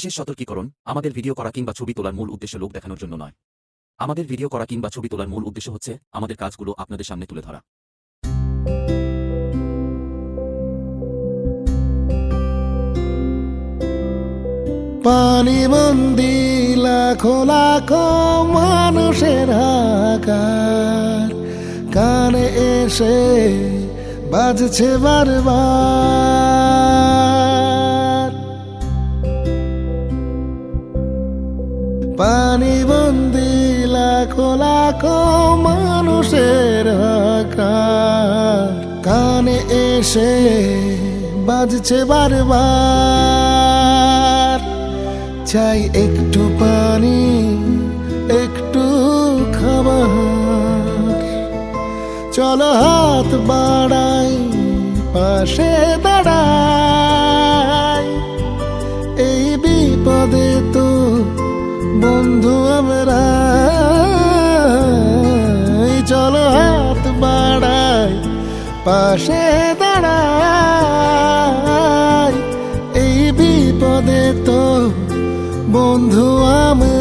বিশেষ সতর্কীকরণ আমাদের ভিডিও করা কিংবা ছবি তোলার মূল উদ্দেশ্য লোক দেখানোর জন্য নয়। আমাদের ভিডিও করা কিংবা ছবি তোলার মূল উদ্দেশ্য হচ্ছে আমাদের কাজগুলো আপনাদের সামনে তুলে ধরা। পানি বন্দি লাখো লাখো মানুষের হাকার কানে এসে বাজছে বারবার। পানি বন্দি, লাখো লাখো মানুষের কানে এসে বাজছে বারবার। চাই একটু পানি, একটু খাবার। চলো হাত বাড়াই, পাশে দাঁড়াই। বন্ধু আমরা চলো হাত বাড়াই পাশে দাঁড়াই। এই বিপদে তো বন্ধু আমরা।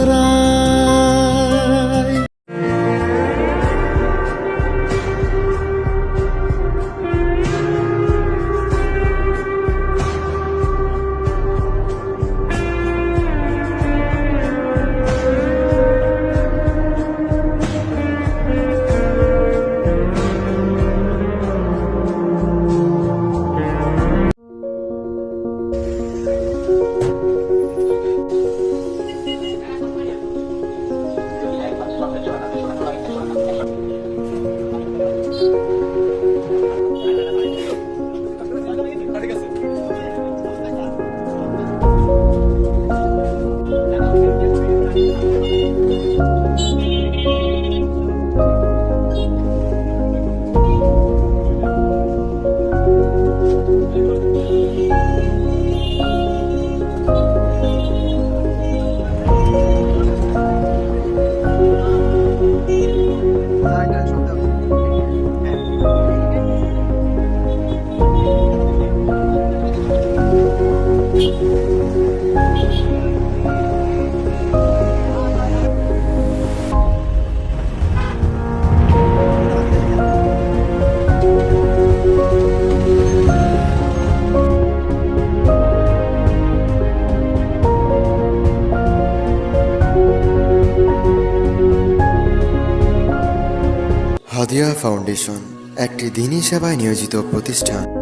হাদিয়া ফাউন্ডেশন একটি দিনী সেবায় নিয়োজিত প্রতিষ্ঠান।